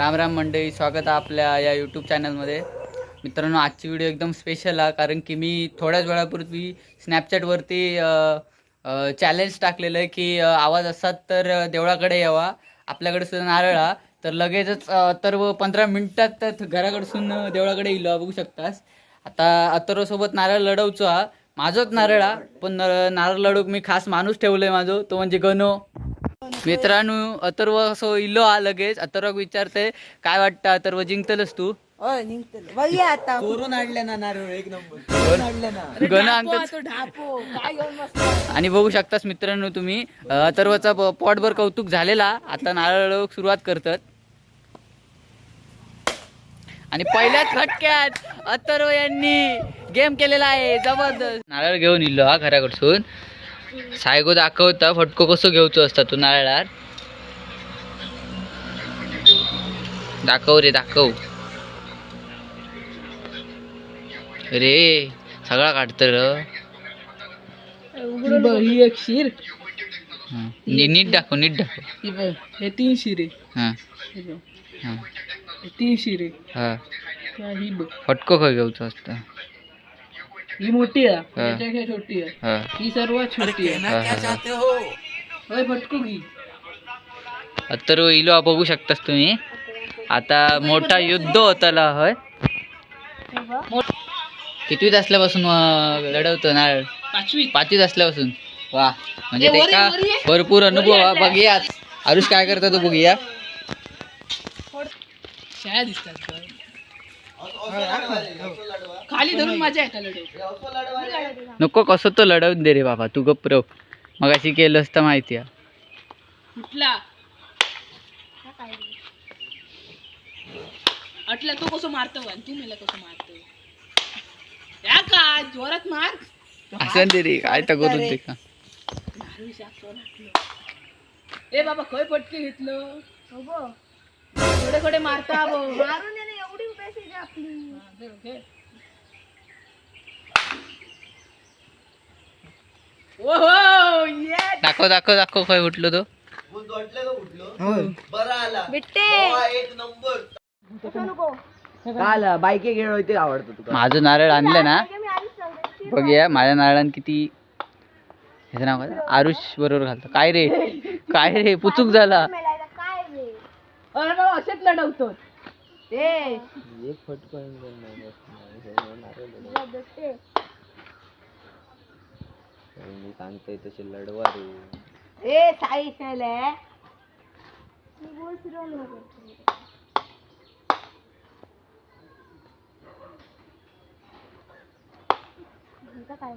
राम राम मंडळी स्वागत आहे आपल्या या यूट्यूब चॅनलमध्ये मित्रांनो आजची व्हिडिओ एकदम स्पेशल आहे कारण की मी थोड्याच वेळापूर्वी स्नॅपचॅटवरती चॅलेंज टाकलेलं आहे की आवाज असतात तर देवळाकडे यावा आपल्याकडे सुद्धा नारळ हा. तर लगेचच तर व पंधरा मिनटात तर देवळाकडे येईल बघू शकतास. आता अथर्वसोबत नारळ लढवचो हा. माझोच नारळ हा पण न- नारळ लढूक मी खास माणूस ठेवलोय माझो तो म्हणजे गणो. मित्रांनो अथर्व असं इलो हा लगेच. अथर्व विचारते काय वाटतं अथर्व जिंकतलस तू? होय निघतलं बघूया आता. चोरून आणले ना नारळ एक नंबर. चोरून आणले ना. गण आणतात. तो ढापो काय घेऊन बसला आणि बघू शकतास मित्रांनो तुम्ही अ, अथर्वचा प- पोटभर कौतुक झालेला. आता नारळ सुरुवात करतात. आणि पहिल्याच फटक्यात अथर्व यांनी गेम केलेला आहे. जबरदस्त. नारळ घेऊन इल्लो हा घराकडसून. सायगो दाखवता फटको कसो घेऊचो असता तू नारळार? दाखव रे दाखव. रे सगळा काढत र. ही एक शिर. नीट दाखव नीट दाखव. ही तीन शिरे. हां. तीन शिरे. हां. फटको खय घेऊचो असता. ही मोठी आहे. छोटी आहे. हां. सर्वात छोटी आहे. होय फटको घी तर इलो बघू शकतास तुम्ही. आता मोठा युद्ध होताला होय. कितवीत असल्यापासून लढवतो नारळ पाचवी पाचवीत असल्यापासून. वा. म्हणजे ते का. भरपूर अनुभव बघूया आरुष काय करता तो बघूया. शाळा दिसतात. खाली धरून एका लढव नको कसं तो लढवून दे रे बाबा तू गप्र मग अशी केलं असतं माहिती आहे. कुठला अटला तो कसं मारतो आणि तू मला कसं मारतो. या का जोरात मार. असं दे रे काय तर करून ते का. ए बाबा खय पटके घेतलं. थोडे थोडे मारता मारून ओहो ये दाखव दाखव दाखव काय उठलो तो. बरा आला एक नंबर काल बायके खेळ होते आवडतो तुका माझं नारळ आणलं ना. बघूया माझ्या नारळान किती ह्याचं नाव काय? आरुष बरोबर घालतो. काय रे? काय रे? पुचूक झाला. अरे बाबा असेच लढवतो ए. एक फटको मी सांगतोय तसे लढवा रे ए साई खेळले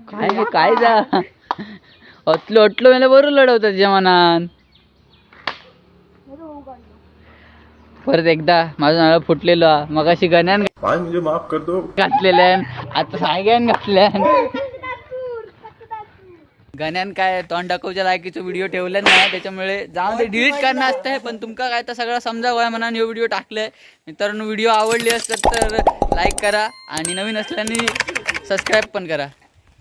काय काय जा? अतलो अटलो मला बरोबर लढवतात तुझ्या परत एकदा माझं नारळ फुटलेलो. मग अशी गण्यान मुझे माफ कर दो घातलेल्यान. आता सायग्यान घातल्यान. गण्यान काय तोंड दाखवच्या लायकीचा व्हिडिओ ठेवला नाही. त्याच्यामुळे जाऊन ते डिलीट करणं असतंय. पण तुमका काय तर सगळं समजावं म्हणून हे व्हिडिओ टाकलाय. मित्रांनो व्हिडिओ आवडली असतात तर लाईक करा. आणि नवीन असल्याने सबस्क्राईब पण करा.